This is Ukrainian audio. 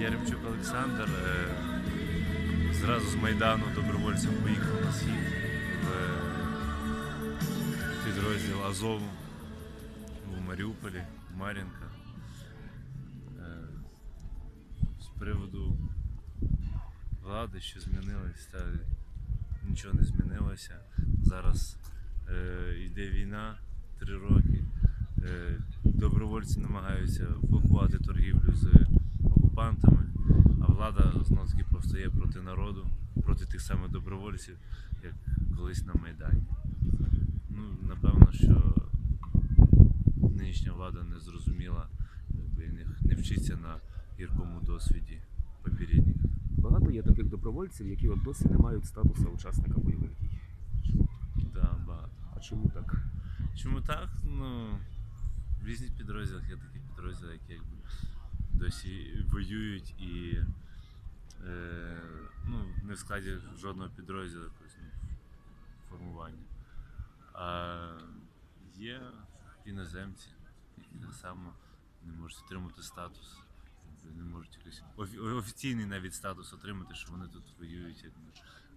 Яремчук Олександр. е, Зразу з Майдану добровольцем поїхав на схід в підрозділ Азову у Маріуполі, Мар'їнка. Е, З приводу влади, що змінилось, та нічого не змінилося. Зараз е, йде війна три роки. Е, добровольці намагаються блокувати торгівлю з окупантами, а влада знову таки повстає проти народу, проти тих самих добровольців, як колись на Майдані. Ну, напевно, що нинішня влада не зрозуміла, якби, і не, вчиться на гіркому досвіді попередніх. Багато є таких добровольців, які от досі не мають статусу учасника бойових дій. Да, багато. А чому так? Чому так? Ну, в різних підрозділах є такі підрозділи, які якби досі воюють і складі жодного підрозділу якогось ну, формування. А є іноземці, які так само не можуть отримати статус, не можуть якийсь офіційний навіть статус отримати, що вони тут воюють Україну.